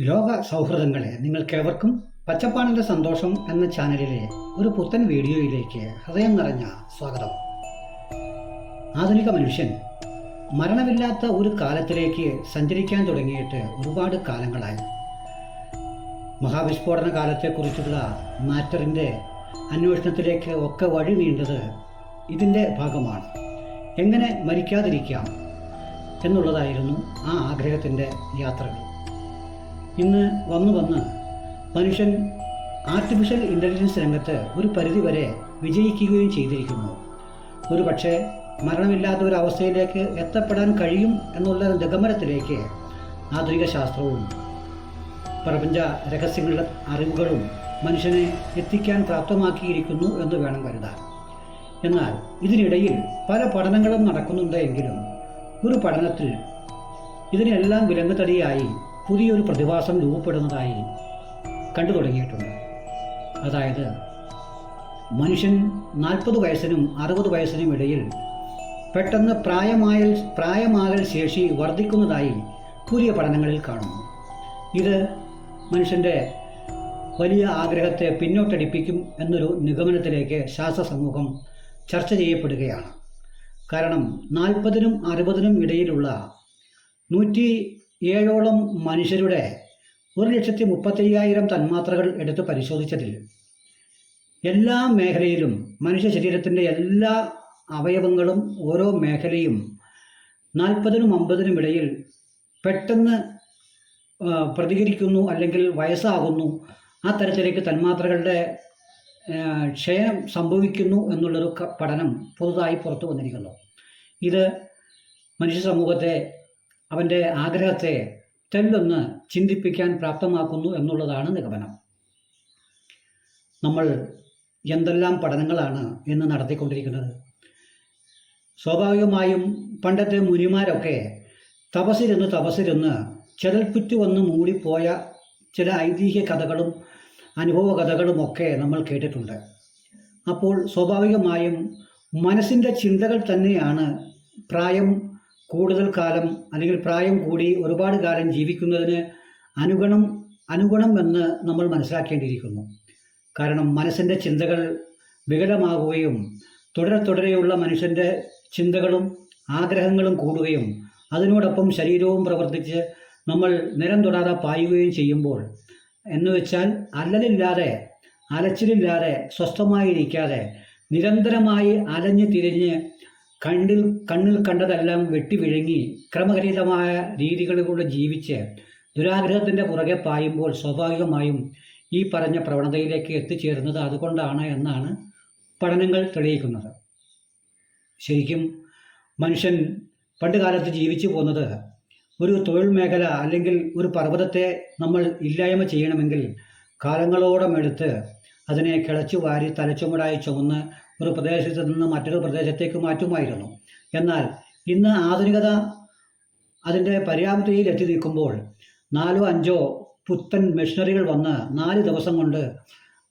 ലോക സൗഹൃദങ്ങളെ നിങ്ങൾക്കേവർക്കും പച്ചപ്പാണിന്റെ സന്തോഷം എന്ന ചാനലിലെ ഒരു പുത്തൻ വീഡിയോയിലേക്ക് ഹൃദയം നിറഞ്ഞ സ്വാഗതം. ആധുനിക മനുഷ്യൻ മരണമില്ലാത്ത ഒരു കാലത്തിലേക്ക് സഞ്ചരിക്കാൻ തുടങ്ങിയിട്ട് ഒരുപാട് കാലങ്ങളായി. മഹാവിസ്ഫോടന കാലത്തെക്കുറിച്ചുള്ള മാറ്ററിന്റെ അന്വേഷണത്തിലേക്ക് ഒക്കെ വഴി നീണ്ടത് ഇതിന്റെ ഭാഗമാണ്. എങ്ങനെ മരിക്കാതിരിക്കാം എന്നുള്ളതായിരുന്നു ആ ആഗ്രഹത്തിന്റെ യാത്രകൾ. ഇന്ന് വന്നു വന്ന് മനുഷ്യൻ ആർട്ടിഫിഷ്യൽ ഇന്റലിജൻസ് രംഗത്ത് ഒരു പരിധിവരെ വിജയിക്കുകയും ചെയ്തിരിക്കുന്നു. ഒരു പക്ഷേ മരണമില്ലാത്ത ഒരു അവസ്ഥയിലേക്ക് എത്തപ്പെടാൻ കഴിയും എന്നുള്ള നിഗമനത്തിലേക്ക് ആധുനിക ശാസ്ത്രവും പ്രപഞ്ച രഹസ്യങ്ങളുടെ അറിവുകളും മനുഷ്യനെ എത്തിക്കാൻ പ്രാപ്തമാക്കിയിരിക്കുന്നു എന്ന് വേണം കരുതാൻ. എന്നാൽ ഇതിനിടയിൽ പല പഠനങ്ങളും നടക്കുന്നുണ്ട് എങ്കിലും ഒരു പഠനത്തിൽ ഇതിനെല്ലാം വിലങ്ങുതടിയായി പുതിയൊരു പ്രതിഭാസം രൂപപ്പെടുന്നതായി കണ്ടു തുടങ്ങിയിട്ടുണ്ട്. അതായത് മനുഷ്യൻ നാൽപ്പത് വയസ്സിനും അറുപത് വയസ്സിനും ഇടയിൽ പെട്ടെന്ന് പ്രായമായ പ്രായമാകൽ ശേഷി വർദ്ധിക്കുന്നതായി പുതിയ പഠനങ്ങളിൽ കാണുന്നു. ഇത് മനുഷ്യന്റെ വലിയ ആഗ്രഹത്തെ പിന്നോട്ടടിപ്പിക്കും എന്നൊരു നിഗമനത്തിലേക്ക് ശാസ്ത്ര സമൂഹം ചർച്ച ചെയ്യപ്പെടുകയാണ്. കാരണം നാൽപ്പതിനും അറുപതിനും ഇടയിലുള്ള നൂറ്റി ഏഴോളം മനുഷ്യരുടെ ഒരു ലക്ഷത്തി മുപ്പത്തയ്യായിരം തന്മാത്രകൾ എടുത്ത് പരിശോധിച്ചതിൽ എല്ലാ മേഖലയിലും മനുഷ്യ ശരീരത്തിന്റെ എല്ലാ അവയവങ്ങളും ഓരോ മേഖലയും നാൽപ്പതിനും അമ്പതിനും ഇടയിൽ പെട്ടെന്ന് പ്രതികരിക്കുന്നു അല്ലെങ്കിൽ വയസ്സാകുന്നു. ആ തരത്തിലേക്ക് തന്മാത്രകളുടെ ക്ഷയം സംഭവിക്കുന്നു എന്നുള്ളൊരു പഠനം പുതുതായി പുറത്തു വന്നിരിക്കുന്നു. ഇത് മനുഷ്യ സമൂഹത്തെ അവന്റെ ആഗ്രഹത്തെ തെല്ലൊന്ന് ചിന്തിപ്പിക്കാൻ പ്രാപ്തമാക്കുന്നു എന്നുള്ളതാണ് നിഗമനം. നമ്മൾ എന്തെല്ലാം പഠനങ്ങളാണ് ഇന്ന് നടത്തിക്കൊണ്ടിരിക്കുന്നത്? സ്വാഭാവികമായും പണ്ടത്തെ മുനിമാരൊക്കെ തപസ്സിരുന്ന് തപസ്സിരുന്ന് ചെതൽപ്പുറ്റു വന്ന് മൂടിപ്പോയ ചില ഐതിഹ്യ കഥകളും അനുഭവ കഥകളുമൊക്കെ നമ്മൾ കേട്ടിട്ടുണ്ട്. അപ്പോൾ സ്വാഭാവികമായും മനസ്സിന്റെ ചിന്തകൾ തന്നെയാണ് പ്രായം കൂടുതൽ കാലം അല്ലെങ്കിൽ പ്രായം കൂടി ഒരുപാട് കാലം ജീവിക്കുന്നതിന് അനുഗണം അനുഗുണം എന്ന് നമ്മൾ മനസ്സിലാക്കേണ്ടിയിരിക്കുന്നു. കാരണം മനസ്സിന്റെ ചിന്തകൾ വികലമാകുകയും തുടരെ തുടരെയുള്ള മനുഷ്യന്റെ ചിന്തകളും ആഗ്രഹങ്ങളും കൂടുകയും അതിനോടൊപ്പം ശരീരവും പ്രവർത്തിച്ച് നമ്മൾ നിരം തൊടാതെ പായുകയും ചെയ്യുമ്പോൾ എന്ന് വെച്ചാൽ അല്ലലില്ലാതെ അലച്ചിലില്ലാതെ സ്വസ്ഥമായിരിക്കാതെ നിരന്തരമായി അലഞ്ഞു തിരിഞ്ഞ് കണ്ണിൽ കണ്ണിൽ കണ്ടതെല്ലാം വെട്ടി വിഴുങ്ങി ക്രമരഹിതമായ രീതികളിലൂടെ ജീവിച്ച് ദുരാഗ്രഹത്തിന്റെ പുറകെ പായുമ്പോൾ സ്വാഭാവികമായും ഈ പറഞ്ഞ പ്രവണതയിലേക്ക് എത്തിച്ചേരുന്നത് അതുകൊണ്ടാണ് എന്നാണ് പഠനങ്ങൾ തെളിയിക്കുന്നത്. ശരിക്കും മനുഷ്യൻ പണ്ട് കാലത്ത് ജീവിച്ചു പോകുന്നത് ഒരു തൊഴിൽ മേഖല അല്ലെങ്കിൽ ഒരു പർവതത്തെ നമ്മൾ ഇല്ലായ്മ ചെയ്യണമെങ്കിൽ കാലങ്ങളോടമെടുത്ത് അതിനെ കിളച്ചു വാരി തലച്ചുമടായി ചുമന്ന് ഒരു പ്രദേശത്ത് നിന്ന് മറ്റൊരു പ്രദേശത്തേക്ക് മാറ്റുമായിരുന്നു. എന്നാൽ ഇന്ന് ആധുനികത അതിന്റെ പര്യാപ്തിയിൽ എത്തി നിൽക്കുമ്പോൾ നാലോ അഞ്ചോ പുത്തൻ മെഷീനറികൾ വന്ന് നാല് ദിവസം കൊണ്ട്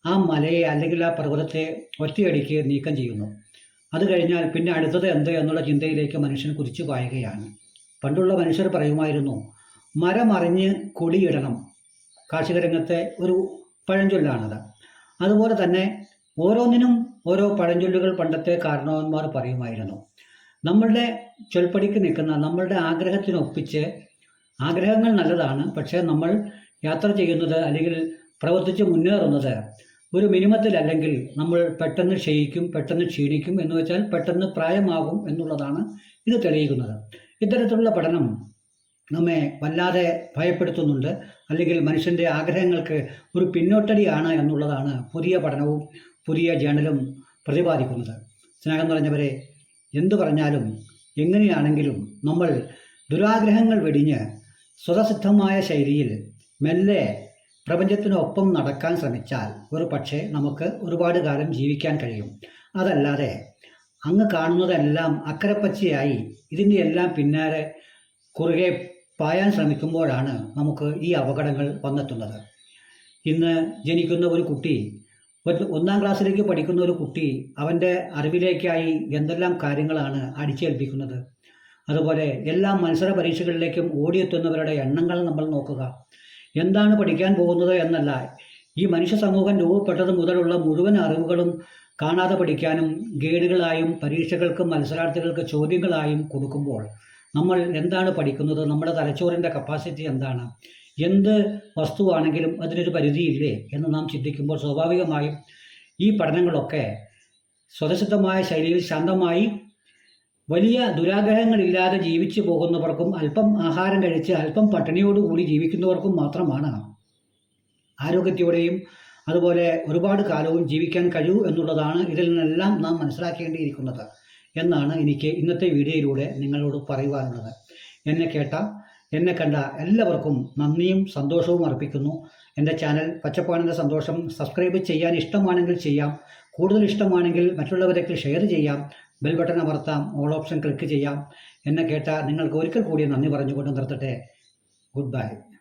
ആ മലയെ അല്ലെങ്കിൽ ആ പർവതത്തെ ഒറ്റയടിക്ക് നീക്കം ചെയ്യുന്നു. അത് കഴിഞ്ഞാൽ പിന്നെ അടുത്തത് എന്ത് എന്നുള്ള ചിന്തയിലേക്ക് മനുഷ്യൻ കുതിച്ചു പായുകയാണ്. പണ്ടുള്ള മനുഷ്യർ പറയുമായിരുന്നു മരമറിഞ്ഞ് കൊടിയിടണം. കാർഷിക രംഗത്തെ ഒരു പഴഞ്ചൊല്ലാണത്. അതുപോലെ തന്നെ ഓരോന്നിനും ഓരോ പഴഞ്ചൊല്ലുകൾ പണ്ടത്തെ കാരണവന്മാർ പറയുമായിരുന്നു. നമ്മളുടെ ചൊൽപ്പടിക്ക് നിൽക്കുന്ന നമ്മളുടെ ആഗ്രഹത്തിനൊപ്പിച്ച് ആഗ്രഹങ്ങൾ നല്ലതാണ് പക്ഷേ നമ്മൾ യാത്ര ചെയ്യുന്നത് അല്ലെങ്കിൽ പ്രവർത്തിച്ച് മുന്നേറുന്നത് ഒരു മിനിമത്തിലല്ലെങ്കിൽ നമ്മൾ പെട്ടെന്ന് ക്ഷയിക്കും പെട്ടെന്ന് ക്ഷീണിക്കും എന്ന് വെച്ചാൽ പെട്ടെന്ന് പ്രായമാകും എന്നുള്ളതാണ് ഇത് തെളിയിക്കുന്നത്. ഇത്തരത്തിലുള്ള പഠനം നമ്മെ വല്ലാതെ ഭയപ്പെടുത്തുന്നുണ്ട്. അല്ലെങ്കിൽ മനുഷ്യന്റെ ആഗ്രഹങ്ങൾക്ക് ഒരു പിന്നോട്ടടിയാണ് എന്നുള്ളതാണ് പുതിയ പഠനവും പുതിയ ജേണലും പ്രതിപാദിക്കുന്നത്. സ്നേഹം നിറഞ്ഞവരെ എന്തു പറഞ്ഞാലും എങ്ങനെയാണെങ്കിലും നമ്മൾ ദുരാഗ്രഹങ്ങൾ വെടിഞ്ഞ് സ്വതസിദ്ധമായ ശൈലിയിൽ മെല്ലെ പ്രപഞ്ചത്തിനൊപ്പം നടക്കാൻ ശ്രമിച്ചാൽ ഒരു പക്ഷേ നമുക്ക് ഒരുപാട് കാലം ജീവിക്കാൻ കഴിയും. അതല്ലാതെ അങ്ങ് കാണുന്നതെല്ലാം അക്കരപ്പച്ചയായി ഇതിന്റെ എല്ലാം പിന്നാലെ കുറുകെ പായാൻ ശ്രമിക്കുമ്പോഴാണ് നമുക്ക് ഈ അപകടങ്ങൾ വന്നെത്തുന്നത്. ഇന്ന് ജനിക്കുന്ന ഒരു കുട്ടി ഒരു- ഒന്നാം ക്ലാസ്സിലേക്ക് പഠിക്കുന്ന ഒരു കുട്ടി അവന്റെ അറിവിലേക്കായി എന്തെല്ലാം കാര്യങ്ങളാണ് അടിച്ചേൽപ്പിക്കുന്നത്. അതുപോലെ എല്ലാ മത്സര പരീക്ഷകളിലേക്കും ഓടിയെത്തുന്നവരുടെ എണ്ണങ്ങൾ നമ്മൾ നോക്കുക. എന്താണ് പഠിക്കാൻ പോകുന്നത് എന്നല്ല ഈ മനുഷ്യ സമൂഹം രൂപപ്പെട്ടത് മുതലുള്ള മുഴുവൻ അറിവുകളും കാണാതെ പഠിക്കാനും ഗൈഡുകളായും പരീക്ഷകൾക്കും മത്സരാർത്ഥികൾക്ക് ചോദ്യങ്ങളായും കൊടുക്കുമ്പോൾ നമ്മൾ എന്താണ് പഠിക്കുന്നത്? നമ്മുടെ തലച്ചോറിന്റെ കപ്പാസിറ്റി എന്താണ്? എന്ത് വസ്തുവാണെങ്കിലും അതിനൊരു പരിധിയില്ലേ എന്ന് നാം ചിന്തിക്കുമ്പോൾ സ്വാഭാവികമായും ഈ പഠനങ്ങളൊക്കെ സ്വതസിദ്ധമായ ശൈലിയിൽ ശാന്തമായി വലിയ ദുരാഗ്രഹങ്ങളില്ലാതെ ജീവിച്ചു പോകുന്നവർക്കും അല്പം ആഹാരം കഴിച്ച് അല്പം പട്ടിണിയോടുകൂടി ജീവിക്കുന്നവർക്കും മാത്രമാണ് ആരോഗ്യത്തോടെയും അതുപോലെ ഒരുപാട് കാലവും ജീവിക്കാൻ കഴിയൂ എന്നുള്ളതാണ് ഇതിൽ നിന്നെല്ലാം നാം മനസ്സിലാക്കേണ്ടിയിരിക്കുന്നത് എന്നാണ് എനിക്ക് ഇന്നത്തെ വീഡിയോയിലൂടെ നിങ്ങളോട് പറയുവാനുള്ളത്. എന്നെ കേട്ട എന്നെ കണ്ട എല്ലാവർക്കും നന്ദിയും സന്തോഷവും അർപ്പിക്കുന്നു. എന്റെ ചാനൽ പച്ചപ്പാണിന്റെ സന്തോഷം സബ്സ്ക്രൈബ് ചെയ്യാൻ ഇഷ്ടമാണെങ്കിൽ ചെയ്യാം. കൂടുതൽ ഇഷ്ടമാണെങ്കിൽ മറ്റുള്ളവരേക്ക് ഷെയർ ചെയ്യാം. ബെൽ ബട്ടൺ അമർത്താം. ഓൾ ഓപ്ഷൻ ക്ലിക്ക് ചെയ്യാം. എന്നെ കേട്ട നിങ്ങൾക്ക് ഒരിക്കൽ കൂടി നന്ദി പറഞ്ഞുകൊണ്ട് നിർത്തട്ടെ. Good bye.